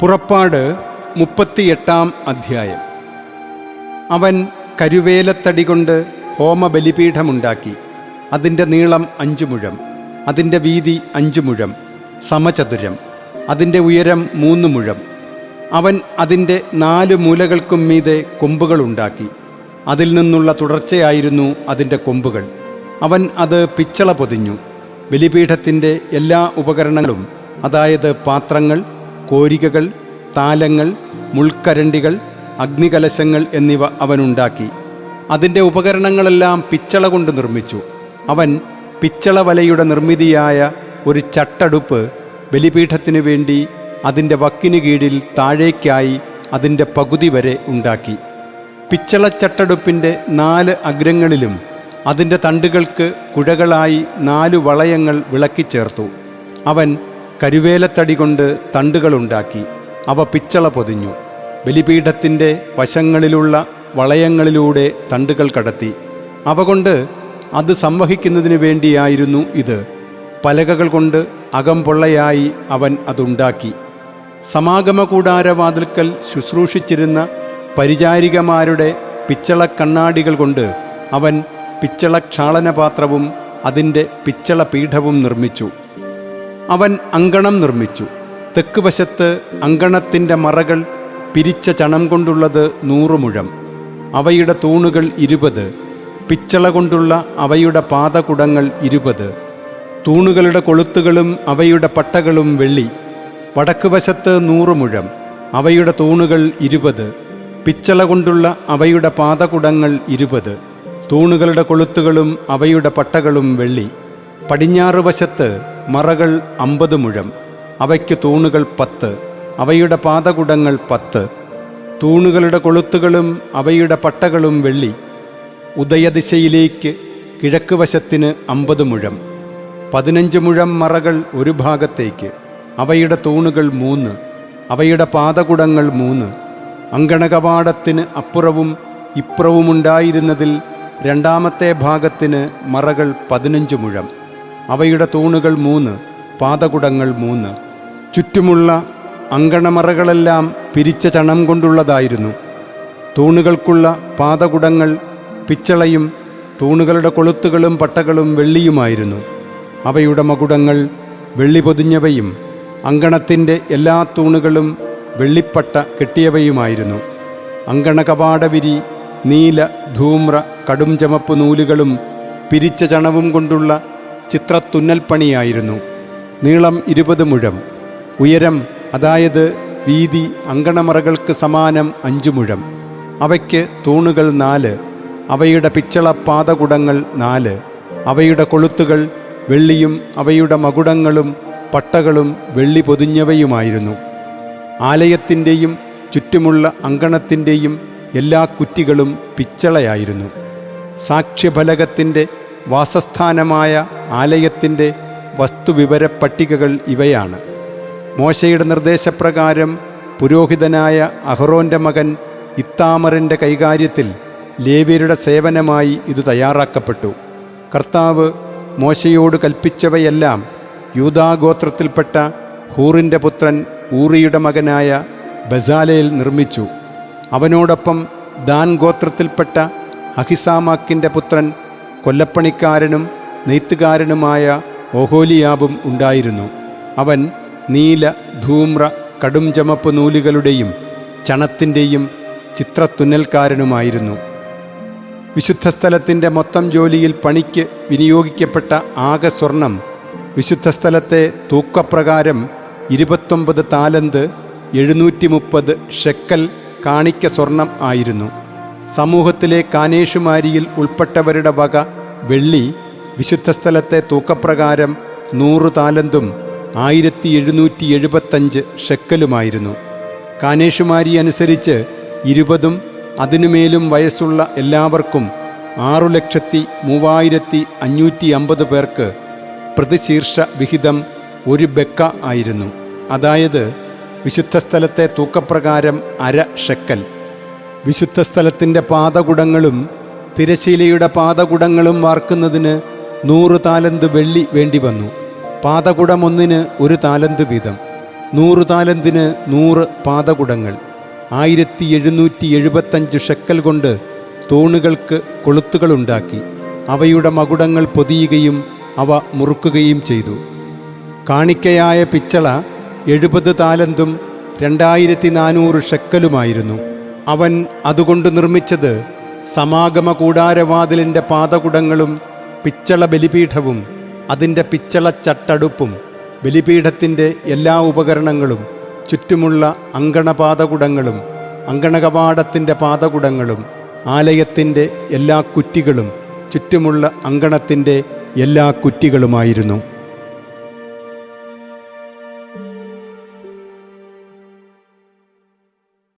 പുറപ്പാട് മുപ്പത്തിയെട്ടാം അധ്യായം. അവൻ കരുവേലത്തടി കൊണ്ട് ഹോമബലിപീഠമുണ്ടാക്കി. അതിന്റെ നീളം അഞ്ചു മുഴം അതിന്റെ വീതി അഞ്ചു മുഴം സമചതുരം അതിന്റെ ഉയരം മൂന്ന് മുഴം. അവൻ അതിന്റെ നാല് മൂലകൾക്കും മീതെ കൊമ്പുകളുണ്ടാക്കി. അതിൽ നിന്നുള്ള തുടർച്ചയായിരുന്നു അതിന്റെ കൊമ്പുകൾ. അവൻ അത് പിച്ചള പൊതിഞ്ഞു. ബലിപീഠത്തിന്റെ എല്ലാ ഉപകരണങ്ങളും അതായത് പാത്രങ്ങൾ കോരികകൾ താലങ്ങൾ മുൾക്കരണ്ടികൾ അഗ്നികലശങ്ങൾ എന്നിവ അവനുണ്ടാക്കി അതിന്റെ ഉപകരണങ്ങളെല്ലാം പിച്ചള കൊണ്ട് നിർമ്മിച്ചു. അവൻ പിച്ചള വലയുടെ നിർമ്മിതിയായ ഒരു ചട്ടടുപ്പ് ബലിപീഠത്തിനു വേണ്ടി അതിന്റെ വക്കിനു കീഴിൽ താഴേക്കായി അതിന്റെ പകുതി വരെ ഉണ്ടാക്കി. പിച്ചള ചട്ടടുപ്പിന്റെ നാല് അഗ്രങ്ങളിലും അതിന്റെ തണ്ടുകൾക്ക് കുഴകളായി നാലു വളയങ്ങൾ വിളക്കിച്ചേർത്തു. അവൻ കരുവേലത്തടി കൊണ്ട് തണ്ടുകളുണ്ടാക്കി. അവ പിച്ചള പൊതിഞ്ഞു. ബലിപീഠത്തിന്റെ വശങ്ങളിലുള്ള വളയങ്ങളിലൂടെ തണ്ടുകൾ കടത്തി. അവ കൊണ്ട് അത് സംവഹിക്കുന്നതിന് വേണ്ടിയായിരുന്നു ഇത്. പലകകൾ കൊണ്ട് അകംപൊള്ളയായി അവൻ അതുണ്ടാക്കി. സമാഗമ കൂടാരവാതിൽക്കൽ ശുശ്രൂഷിച്ചിരുന്ന പരിചാരികമാരുടെ പിച്ചള കണ്ണാടികൾ കൊണ്ട് അവൻ പിച്ചള ക്ഷാളനപാത്രവും അതിന്റെ പിച്ചള പീഠവും നിർമ്മിച്ചു. അവൻ അങ്കണം നിർമ്മിച്ചു. തെക്ക് വശത്ത് അങ്കണത്തിന്റെ മറകൾ പിരിച്ച ചണം കൊണ്ടുള്ളത് നൂറ് മുഴം അവയുടെ തൂണുകൾ ഇരുപത്. പിച്ചള കൊണ്ടുള്ള അവയുടെ പാദകുടങ്ങൾ ഇരുപത്. തൂണുകളുടെ കൊളുത്തുകളും അവയുടെ പട്ടകളും വെള്ളി. വടക്ക് വശത്ത് നൂറ് മുഴം അവയുടെ തൂണുകൾ ഇരുപത്. പിച്ചള കൊണ്ടുള്ള അവയുടെ പാദകുടങ്ങൾ ഇരുപത്. തൂണുകളുടെ കൊളുത്തുകളും അവയുടെ പട്ടകളും വെള്ളി. പടിഞ്ഞാറ് വശത്ത് മറകൾ അമ്പത് മുഴം അവയ്ക്ക് തൂണുകൾ പത്ത് അവയുടെ പാദകുടങ്ങൾ പത്ത്. തൂണുകളുടെ കൊളുത്തുകളും അവയുടെ പട്ടകളും വെള്ളി. ഉദയദിശയിലേക്ക് കിഴക്ക് വശത്തിന് അമ്പത് മുഴം. പതിനഞ്ച് മുഴം മറകൾ ഒരു ഭാഗത്തേക്ക് അവയുടെ തൂണുകൾ മൂന്ന് അവയുടെ പാദകുടങ്ങൾ മൂന്ന്. അങ്കണകവാടത്തിന് അപ്പുറവും ഇപ്പുറവുമുണ്ടായിരുന്നതിൽ രണ്ടാമത്തെ ഭാഗത്തിന് മറകൾ പതിനഞ്ച് മുഴം. അവയുടെ തൂണുകൾ മൂന്ന് പാതകുടങ്ങൾ മൂന്ന്. ചുറ്റുമുള്ള അങ്കണമറകളെല്ലാം പിരിച്ച ചണം കൊണ്ടുള്ളതായിരുന്നു. തൂണുകൾക്കുള്ള പാതകുടങ്ങൾ പിച്ചളയും തൂണുകളുടെ കൊളുത്തുകളും പട്ടകളും വെള്ളിയുമായിരുന്നു. അവയുടെ മകുടങ്ങൾ വെള്ളി പൊതിഞ്ഞവയും അങ്കണത്തിന്റെ എല്ലാ തൂണുകളും വെള്ളിപ്പട്ട കെട്ടിയവയുമായിരുന്നു. അങ്കണ കപാടവിരി നീല ധൂമ്ര കടും ചമപ്പ് നൂലുകളും പിരിച്ച ചണവും കൊണ്ടുള്ള ചിത്രത്തുന്നൽപ്പണിയായിരുന്നു. നീളം ഇരുപത് മുഴം. ഉയരം അതായത് വീതി അങ്കണമറകൾക്ക് സമാനം അഞ്ചു മുഴം. അവയ്ക്ക് തൂണുകൾ നാല്. അവയുടെ പിച്ചള പാതകുടങ്ങൾ നാല്. അവയുടെ കൊളുത്തുകൾ വെള്ളിയും അവയുടെ മകുടങ്ങളും പട്ടകളും വെള്ളി പൊതിഞ്ഞവയുമായിരുന്നു. ആലയത്തിന്റെയും ചുറ്റുമുള്ള അങ്കണത്തിന്റെയും എല്ലാ കുറ്റികളും പിച്ചളയായിരുന്നു. സാക്ഷ്യഫലകത്തിന്റെ വാസസ്ഥാനമായ ആലയത്തിന്റെ വസ്തുവിവര പട്ടികകൾ ഇവയാണ്. മോശയുടെ നിർദ്ദേശപ്രകാരം പുരോഹിതനായ അഹ്റോന്റെ മകൻ ഇത്താമറിന്റെ കൈകാര്യത്തിൽ ലേവ്യരുടെ സേവനമായി ഇത് തയ്യാറാക്കപ്പെട്ടു. കർത്താവ് മോശയോട് കൽപ്പിച്ചവയെല്ലാം യൂതാഗോത്രത്തിൽപ്പെട്ട ഹൂറിന്റെ പുത്രൻ ഊറിയുടെ മകനായ ബസാലയിൽ നിർമ്മിച്ചു. അവനോടൊപ്പം ദാൻ ഗോത്രത്തിൽപ്പെട്ട അഹിസാമാക്കിന്റെ പുത്രൻ കൊല്ലപ്പണിക്കാരനും നെയ്ത്തുകാരനുമായ ഓഹോലിയാബും ഉണ്ടായിരുന്നു. അവൻ നീല ധൂമ്ര കടും ചമപ്പ് നൂലുകളുടെയും ചണത്തിന്റെയും ചിത്രത്തുന്നൽക്കാരനുമായിരുന്നു. വിശുദ്ധ സ്ഥലത്തിന്റെ മൊത്തം ജോലിയിൽ പണിക്ക് വിനിയോഗിക്കപ്പെട്ട ആകെ സ്വർണം വിശുദ്ധ സ്ഥലത്തെ തൂക്കപ്രകാരം ഇരുപത്തൊമ്പത് താലന്ത് എഴുന്നൂറ്റി മുപ്പത് ഷെക്കൽ കാണിക്ക സ്വർണം ആയിരുന്നു. സമൂഹത്തിലെ കാനേഷുമാരിയിൽ ഉൾപ്പെട്ടവരുടെ വക വെള്ളി വിശുദ്ധ സ്ഥലത്തെ തൂക്കപ്രകാരം നൂറ് താലന്തും ആയിരത്തി എഴുന്നൂറ്റി എഴുപത്തഞ്ച് ഷെക്കലുമായിരുന്നു. കാനേഷുമാരി അനുസരിച്ച് ഇരുപതും അതിനുമേലും വയസ്സുള്ള എല്ലാവർക്കും ആറു ലക്ഷത്തി മൂവായിരത്തി അഞ്ഞൂറ്റി അമ്പത് പേർക്ക് പ്രതിശീർഷ വിഹിതം ഒരു ബെക്ക ആയിരുന്നു. അതായത് വിശുദ്ധ സ്ഥലത്തെ തൂക്കപ്രകാരം അര ഷെക്കൽ. വിശുദ്ധ സ്ഥലത്തിന്റെ പാതകുടങ്ങളും തിരശീലയുടെ പാതകുടങ്ങളും വാർക്കുന്നതിന് നൂറ് താലന്ത് വെള്ളി വേണ്ടി വന്നു. പാതകുടം ഒന്നിന് ഒരു താലന്ത് വീതം. നൂറ് താലന്തിന് നൂറ് പാതകുടങ്ങൾ. ആയിരത്തി എഴുന്നൂറ്റി എഴുപത്തഞ്ച് ഷെക്കൽ കൊണ്ട് തൂണുകൾക്ക് കൊളുത്തുകളുണ്ടാക്കി അവയുടെ മകുടങ്ങൾ പൊതിയുകയും അവ മുറുക്കുകയും ചെയ്തു. കാണിക്കയായ പിച്ചള എഴുപത് താലന്തും രണ്ടായിരത്തി നാനൂറ് ഷെക്കലുമായിരുന്നു. അവൻ അതുകൊണ്ട് നിർമ്മിച്ചത് സമാഗമ കൂടാരവാതിലിന്റെ പാതകുടങ്ങളും പിച്ചള ബലിപീഠവും അതിന്റെ പിച്ചള ചട്ടടുപ്പും ബലിപീഠത്തിന്റെ എല്ലാ ഉപകരണങ്ങളും ചുറ്റുമുള്ള അങ്കണപാതകുടങ്ങളും അങ്കണകവാടത്തിന്റെ പാതകുടങ്ങളും ആലയത്തിന്റെ എല്ലാ കുറ്റികളും ചുറ്റുമുള്ള അങ്കണത്തിന്റെ എല്ലാ കുറ്റികളുമായിരുന്നു.